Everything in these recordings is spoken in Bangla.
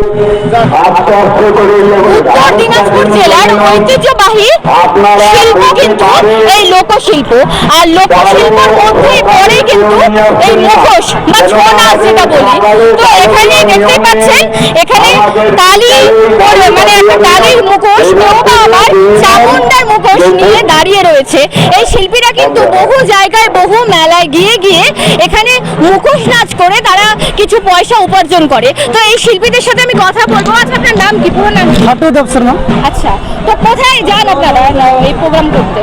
Yeah. উত্তর দিনাজপুর জেলার ঐতিহ্যবাহী শিল্প কিন্তু এই লোকশিল্প। আর লোকশিল্পের মধ্যেই পড়ে কিন্তু এই মুখোশ বা ছৌ নাচ যেটা বলি। তো এখানে দেখতে পাচ্ছেন এখানে কালী মানে একটা মুখোশ আবার চামুন্ডার মুখোশ নিয়ে দাঁড়িয়ে রয়েছে। এই শিল্পীরা কিন্তু বহু জায়গায় বহু মেলায় গিয়ে গিয়ে এখানে মুখোশ নাচ করে তারা কিছু পয়সা উপার্জন করে। তো এই শিল্পীদের সাথে আমি কথা বলব। আচ্ছা আপনার নাম কি? পুরো নাম? দেব শর্মা আচ্ছা তো কোথায় যান আপনারা এই প্রোগ্রাম করতে?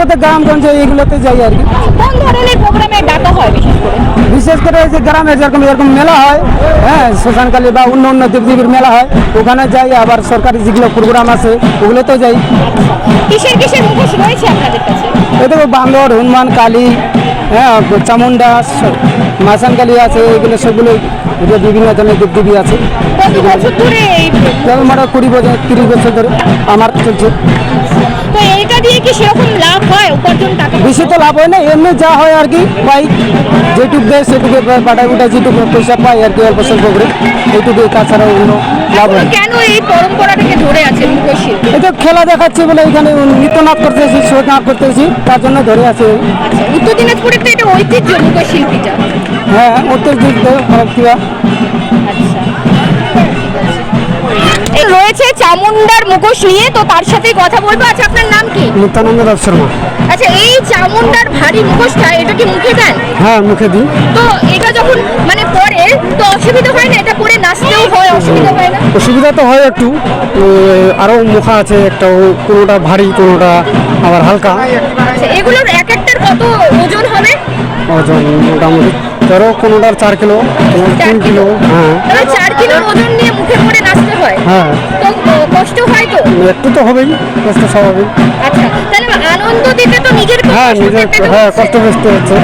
মধ্যে গ্রামগঞ্জে এইগুলোতে যাই আর কি। কোন ধরনের প্রোগ্রামে ডাকা হয় বিশেষ করে? বিশেষ করে যে গ্রামে যেরকম এরকম মেলা হয় হ্যাঁ শ্মশানকালী বা অন্য অন্য দেবদেবীর মেলা হয় ওখানে যাই আবার সরকারি যেগুলো প্রোগ্রাম আছে ওগুলোতেও যাই। কিসের কিসের মুখোশ রয়েছে আপনাদের কাছে? এই দেখো বান্দর হনুমান কালী হ্যাঁ চামুন্ডা মাসান কালী আছে এগুলো সবগুলো বিভিন্ন ধরনের দেবদেবী আছে। কত বছর ধরে এই যেমন মোটা কুড়ি বছর তিরিশ বছর ধরে আমার চলছে। তো এটা দিয়ে কি সেরকম লাভ হয় উপার্জন টাকা বেশি তো লাভ হয় না এমনি যা হয় আর কি পাই। যেটুক দেয় সেটুকু পাঠায় উঠায় যেটুকু পয়সা পাই আর কি অল্প স্বল্প করে। এইটুকু তাছাড়া অন্য লাভ হয় কেন এই পরম্পরাটাকে ধরে আছে মুখোশ শিল্প এই তো খেলা দেখাচ্ছি বলে এখানে নৃত্যনাট করতেছি শো নাচ করতেছি তার জন্য ধরে আছে। আচ্ছা উত্তর দিনাজপুরে তো এটা ঐতিহ্য মুখোশ শিল্পীটা হ্যাঁ উত্তর দিক কিবা আচ্ছা। রয়েছে চামুন্ডার মুখোশ নিয়ে তো তার সাথেই কথা বলব। আচ্ছা আপনার নাম কি? নিত্যানন্দ দাস শর্মা। আচ্ছা এই চামুন্ডার ভারী মুখোশটা এটা কি মুখে দেন? হ্যাঁ মুখে দিই। তো এটা যখন মানে পরে তো অসুবিধা হয় না? এটা পরে নাচতেও হয় অসুবিধা হয় না? অসুবিধা তো হয় একটু। আরও মুখা আছে একটা কোনোটা ভারী কোনোটা আবার হালকা। আচ্ছা এগুলোর এক একটার কত ওজন হবে? ওজন মোটামুটি ধরো কোনোটার চার কিলো তিন কিলো। হ্যাঁ। চার কিলোর ওজন নিয়ে মুখে পরে নাচতে হয়? হ্যাঁ। তো কষ্ট হয় তো? একটু তো হবেই কষ্ট স্বাভাবিক। আচ্ছা তাহলে আনন্দ দিতে তো নিজের হ্যাঁ নিজের হ্যাঁ। কষ্ট বেসতে হচ্ছে।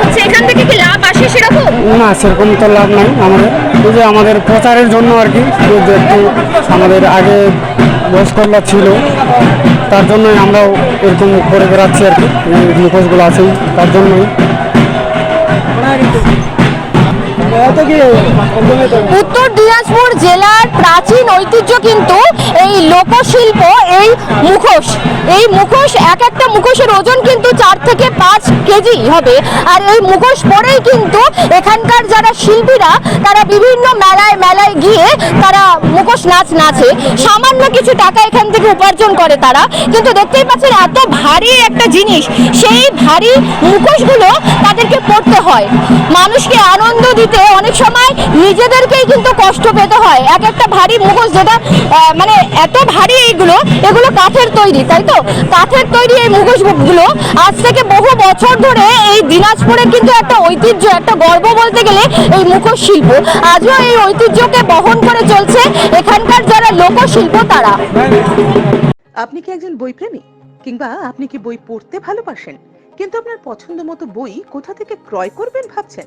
হচ্ছে এখান থেকে কি লাভ আসে সেরকম? না সেরকম তো লাভ নাই আমাদের। এই যে আমাদের প্রচারের জন্য আর কি একটু আমাদের আগে বয়স্করা ছিল তার জন্যই আমরাও এরকম করে বেড়াচ্ছি আর কি। মুখোশগুলো আছেই তার জন্যই। উত্তর দিনাজপুর জেলার প্রাচীন ঐতিহ্য কিন্তু এই লোকশিল্প, এই মুখোশ। এই মুখোশ, এক একটা মুখোশের ওজন কিন্তু চার থেকে পাঁচ কেজি হবে। আর এই মুখোশ পরেই কিন্তু এখানকার যারা শিল্পীরা, তারা বিভিন্ন মেলায় মেলায় গিয়ে তারা মুখোশ নাচ নাচে। সামান্য কিছু টাকা এখান থেকে উপার্জন করে তারা। কিন্তু দেখতেই পাচ্ছেন এত ভারী একটা জিনিস, সেই ভারী মুখোশগুলো তাদেরকে পড়তে হয়। মানুষকে আনন্দ দিতে অনেক সময় নিজেদেরকেই কিন্তু কষ্ট পেতে হয়। এক একটা ভারী মুখোশ যেটা মানে এত ভারী এইগুলো, এগুলো কাঠের তৈরি, তাই তো? কাঠের তৈরি এই মুখোশগুলো আজ থেকে বহু বছর ধরে এই দিনাজপুরের কিন্তু একটা ঐতিহ্য, একটা গর্ব বলতে গেলে এই মুখোশ শিল্প। আজও এই ঐতিহ্যকে বহন করে চলছে এখানকার যারা লোকশিল্প, তারা। আপনি কি একজন বই বইপ্রেমী? কিংবা আপনি কি বই পড়তে ভালোবাসেন? কিন্তু আপনার পছন্দ মতো বই কোথা থেকে ক্রয় করবেন ভাবছেন?